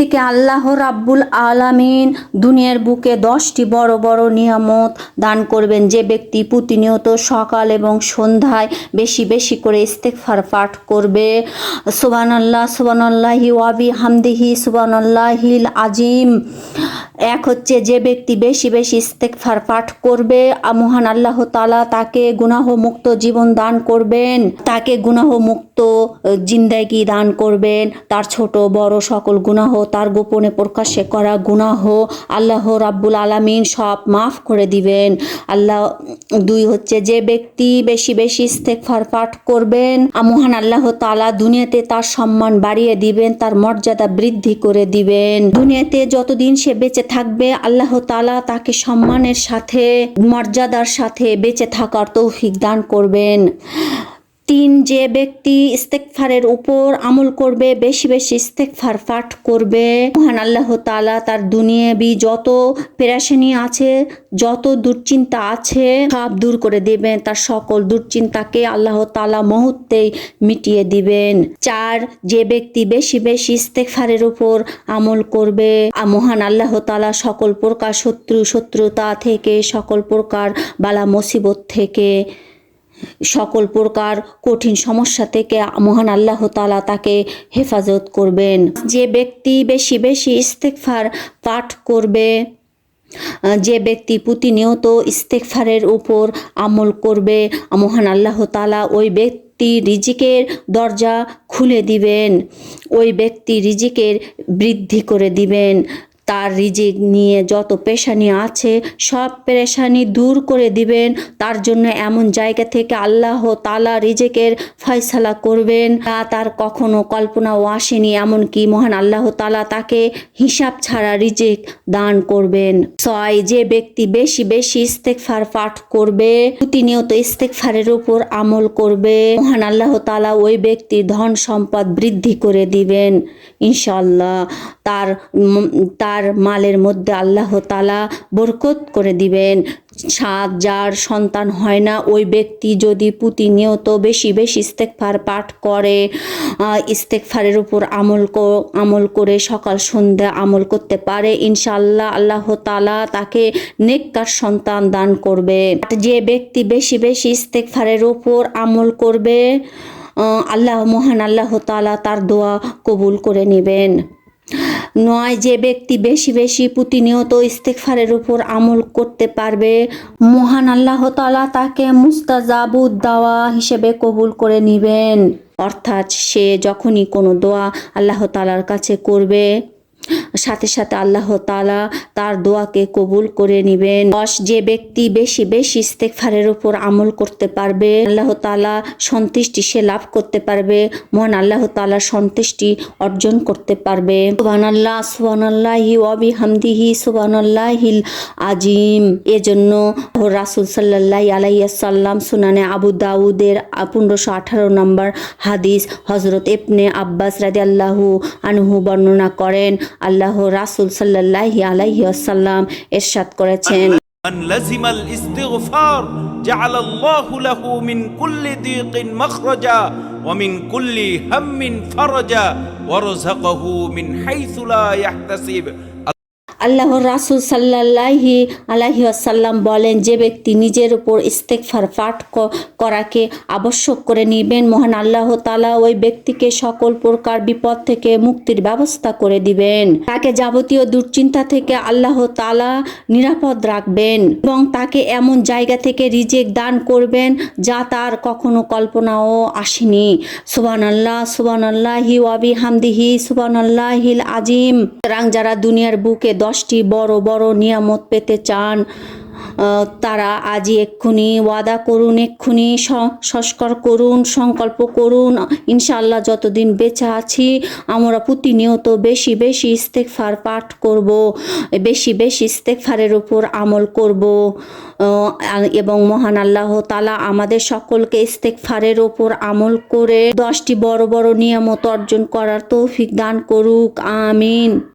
থেকে আল্লাহ রাব্বুল আলামিন দুনিয়ার বুকে দশটি বড় বড় নিয়ামত দান করবেন। যে ব্যক্তি প্রতিনিয়ত সকাল এবং সন্ধ্যায় বেশি বেশি করে ইস্তেকফার পাঠ করবে। সুবান আল্লাহ সুবান আল্লাহি ওয়াবি হামদিহি সুবান আল্লাহিল আজিম এক হচ্ছে যে ব্যক্তি বেশি বেশি ইস্তেকফার পাঠ করবে, মহান আল্লাহ তালা তাকে গুনাহ মুক্ত জীবন দান করবেন, তাকে গুনাহ মুক্ত জিন্দাগি দান করবেন, তার ছোট বড় সকল গুনাহ তার গোপনে প্রকাশ্যে করা গুনাহ আল্লাহ রাব্বুল আলামিন সব মাফ করে দিবেন। আল্লাহ দুই হচ্ছে যে ব্যক্তি বেশি বেশি ইস্তেকফার পাঠ করবেন আ মহান আল্লাহ তালা দুনিয়াতে তার সম্মান বাড়িয়ে দিবেন, তার মর্যাদা বৃদ্ধি করে দিবেন। দুনিয়াতে যতদিন সে বেঁচে থাকবে, আল্লাহ তালা তাকে সম্মানের সাথে, মর্যাদার সাথে বেঁচে থাকার তৌফিক দান করবেন। তিন যে ব্যক্তি ইস্তেকফারের উপর আমল করবে, বেশি বেশি ইস্তেকফার পাঠ করবে। মহান আল্লাহ তালা তার দুনিয়াবি যত পেরাশানি আছে, যত দুশ্চিন্তা আছে, সব দূর করে দিবেন। তার সকল দুশ্চিন্তাকে আল্লাহ তালা মুহূর্তেই মিটিয়ে দিবেন। চার, যে ব্যক্তি বেশি বেশি ইস্তেকফারের উপর আমল করবে আ- মহান আল্লাহ তালা সকল প্রকার শত্রু, শত্রুতা থেকে, সকল প্রকার বালা মুসিবত থেকে সকল প্রকার কঠিন সমস্যা থেকে মহান আল্লাহ তালা তাকে হেফাজত করবেন। যে ব্যক্তি বেশি বেশি ইস্তেকফার পাঠ করবে, যে ব্যক্তি প্রতিনিয়ত ইস্তেকফারের উপর আমল করবে, মহান আল্লাহ তালা ওই ব্যক্তি রিজিকের দরজা খুলে দিবেন, ওই ব্যক্তি রিজিকের বৃদ্ধি করে দিবেন। তার রিজিক নিয়ে যত পেশানি আছে সব পেরেশানি দূর করে দিবেন। তার জন্য এমন জায়গা থেকে আল্লাহ তালা রিজেকের ফয়সালা করবেন। তা তার কখনো কল্পনাও আসেনি এমনকি মহান আল্লাহ তালা তাকে হিসাব ছাড়া রিজেক দান করবেন। ছয় যে ব্যক্তি বেশি বেশি ইস্তেকফার পাঠ করবে প্রতিনিয়ত ইস্তেকফারের উপর আমল করবে। মহান আল্লাহ তালা ওই ব্যক্তির ধন সম্পদ বৃদ্ধি করে দিবেন ইনশাল্লাহ তার উম, তার মালের মধ্যে আল্লাহ তালা বরকত করে দিবেন। সাত, যার সন্তান হয় না, ওই ব্যক্তি যদি প্রতিনিয়ত বেশি বেশি ইস্তেকফার পাঠ করে ইস্তেকফারের উপর আমল আমল করে সকাল, সন্ধ্যা আমল করতে পারে ইনশাল্লাহ আল্লাহ তালা তাকে নেককার সন্তান দান করবে। যে ব্যক্তি বেশি বেশি ইস্তেকফারের উপর আমল করবে আল্লাহ, মহান আল্লাহ তালা তার দোয়া কবুল করে নেবেন। নয় যে ব্যক্তি বেশি বেশি প্রতিনিয়ত ইস্তেকফারের উপর আমল করতে পারবে। মহান আল্লাহ তালা তাকে মুস্তাজাবুদ দাওয়া হিসেবে কবুল করে নিবেন। অর্থাৎ সে যখনই কোনো দোয়া আল্লাহ তালার কাছে করবে সাথে সাথে আল্লাহ তালা তার দোয়াকে কবুল করে নিবেন। দশ যে ব্যক্তি বেশি বেশি ইস্তেকফারের উপর আমল করতে পারবে, আল্লাহ তালা সন্তুষ্টি সে লাভ করতে পারবে, মহান আল্লাহ তালা সন্তুষ্টি অর্জন করতে পারবে। সুবান আল্লাহ সুবান আল্লাহি অবি হামদিহি সুবান আল্লাহিল আজিম। এজন্য রাসুল সাল্লাহ আলাইসাল্লাম সুনানে আবু দাউদের পনেরোশো আঠারো নম্বর হাদিস হজরত ইবনে আব্বাস রাদি আল্লাহু আনহু বর্ণনা করেন আল্লাহ রাসুল সাল্লাহ আলাইহি আসাল্লাম এরশাদ করেছেন من لزم الاستغفار جعل الله له من كل ضيق مخرجا ومن كل هم فرجا ورزقه من حيث لا يحتسب আল্লাহ রাসুল সাল্লাহি আলাহি আসাল্লাম বলেন, যে ব্যক্তি নিজের উপর ইস্তেকফার পাঠ করাকে আবশ্যক করে নিবেন, মহান আল্লাহ তালা ওই ব্যক্তিকে সকল প্রকার বিপদ থেকে মুক্তির ব্যবস্থা করে দিবেন। তাকে যাবতীয় দুশ্চিন্তা থেকে আল্লাহ তালা নিরাপদ রাখবেন এবং তাকে এমন জায়গা থেকে রিজেক দান করবেন যা তার কখনো কল্পনাও আসেনি। সুবান আল্লাহ সুবান আল্লাহি ওয়াবি হামদিহি সুবান আল্লাহিল আজিম সুতরাং যারা দুনিয়ার বুকে দশটি বড় বড় নিয়ামত পেতে চান তারা আজই এক্ষুনি ওয়াদা করুন, এক্ষুনি সংস্কার করুন, সংকল্প করুন। ইনশাল্লাহ যতদিন বেঁচে আছি, আমরা প্রতিনিয়ত বেশি বেশি ইস্তেকফার পাঠ করব, বেশি বেশি ইস্তেকফারের উপর আমল করব এবং মহান আল্লাহ তালা আমাদের সকলকে ইস্তেকফারের ওপর আমল করে দশটি বড় বড় নিয়ামত অর্জন করার তৌফিক দান করুক, আমিন।